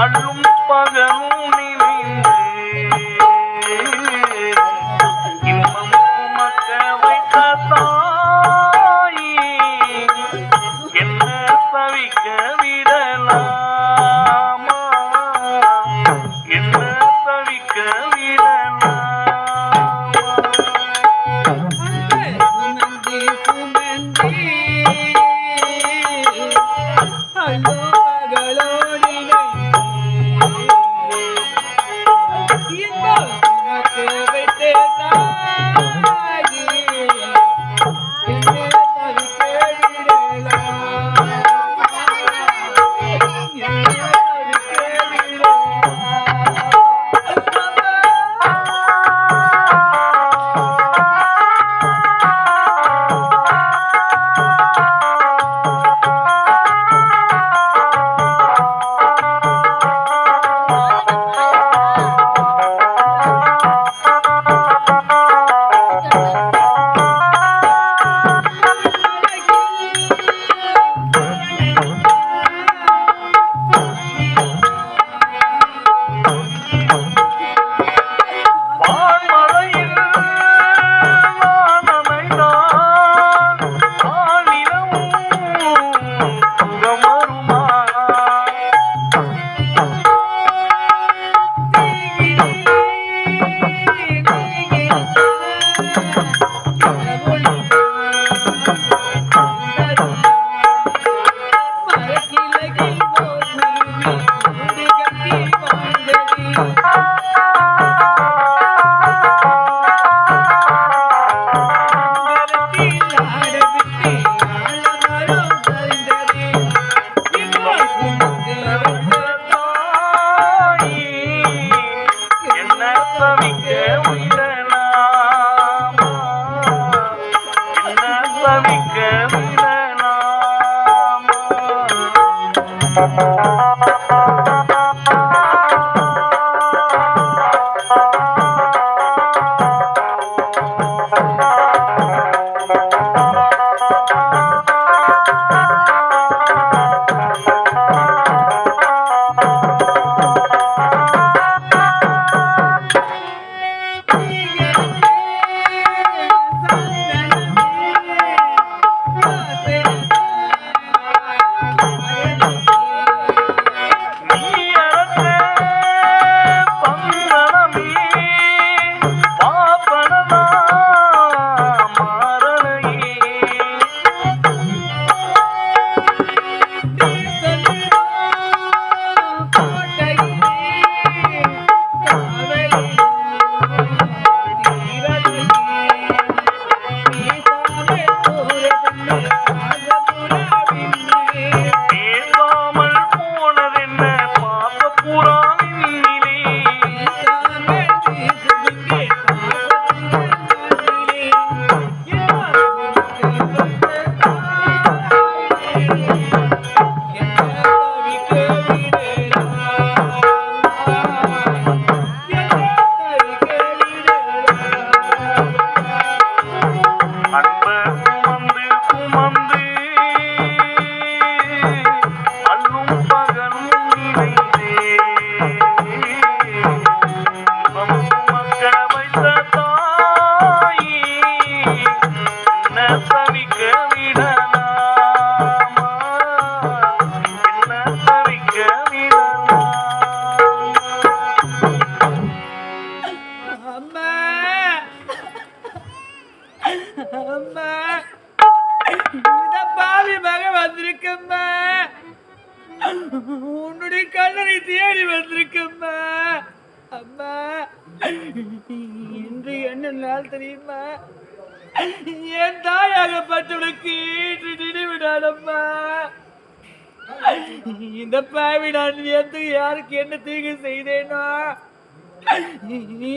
அள்ளும் பகலும் Música தேடி வந்திருக்கம்மா அம்மா. இன்று என்ன நாள் தெரியுமா? என் தாயாகப்பட்டவளுக்கு இன்று நினைவிடாதம்மா இந்த பாவி நான் எந்த யாருக்கு என்ன தீங்கு செய்தேனோ?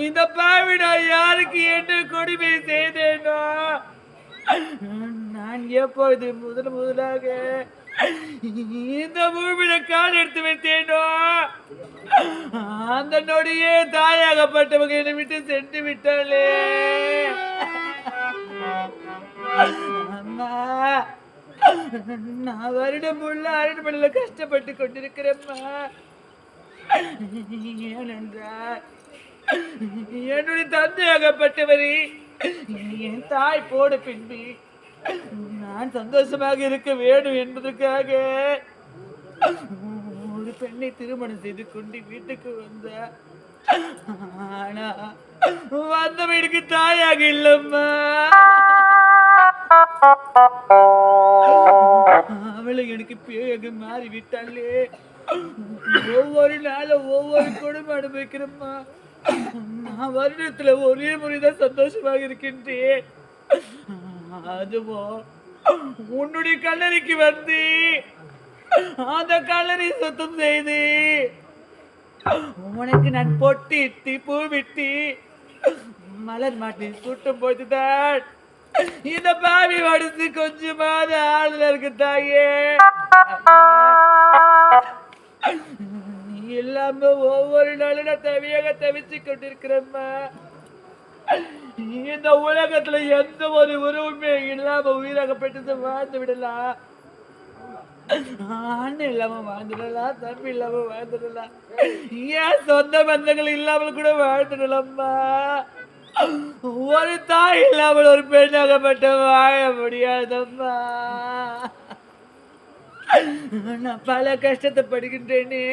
இந்த பாவி நான் யாருக்கு என்ன கொடுமை செய்தேனோ? நான் எப்பொழுது முதல் முதலாக இந்த பூமியில கால் எடுத்து வைத்தேனோ? அந்த நொடியே தாயாகப்பட்டவங்க என்னை விட்டு சென்று விட்டாளே. அம்மா நான் வருடம் உள்ள அரண்மனையில கஷ்டப்பட்டு கொண்டிருக்கிறேம்மா. ஏனென்றால் என்னுடைய தந்தையாகப்பட்டவரே என் தாய் போட பின்பி. நான் சந்தோஷமாக இருக்க வேண்டும் என்பதற்காக ஒரு பெண்ணை திருமணம் செய்து கொண்டு வீட்டுக்கு வந்த. ஆனா வந்த வீடுக்கு தாயாக இல்லம்மா. அவளை எனக்கு பேயாக மாறி விட்டாளே ஒவ்வொரு நாளும் ஒவ்வொரு குடும்பம் அனுபவிக்கிறம்மா. வருடத்துல ஒரே முறைதான் சந்தோஷமாக இருக்கின்றே அதுவோ உன்னுடைய கல்லறைக்கு வந்து அந்த கல்லறை சுத்தம் செய்து உனக்கு நான் பொட்டி இட்டி பூ விட்டி மலர் மாட்டி சுட்டும் போதுதான் இந்த பாவி வடிச்சு கொஞ்சமாவது ஆளுல இருக்கு தாயே இல்லாம ஒவ்வொரு நாளும் நான் தவியாக தவிச்சு கொண்டிருக்கிறேம்மா. இந்த உலகத்துல எந்த ஒரு உறவுமே இல்லாம உயிராகப்பட்டது வாழ்ந்து விடலாம் அண்ணன் இல்லாம வாழ்ந்துடலாம் தம்பி இல்லாம வாழ்ந்துடலாம் ஏன் சொந்த பந்தங்கள் இல்லாமல் கூட வாழ்ந்துடலாம்மா ஒரு தாய் இல்லாமல் ஒரு பெண்ணாகப்பட்ட வாழ முடியாதம்மா. நான் பல கஷ்டத்தை படுகின்றேனே.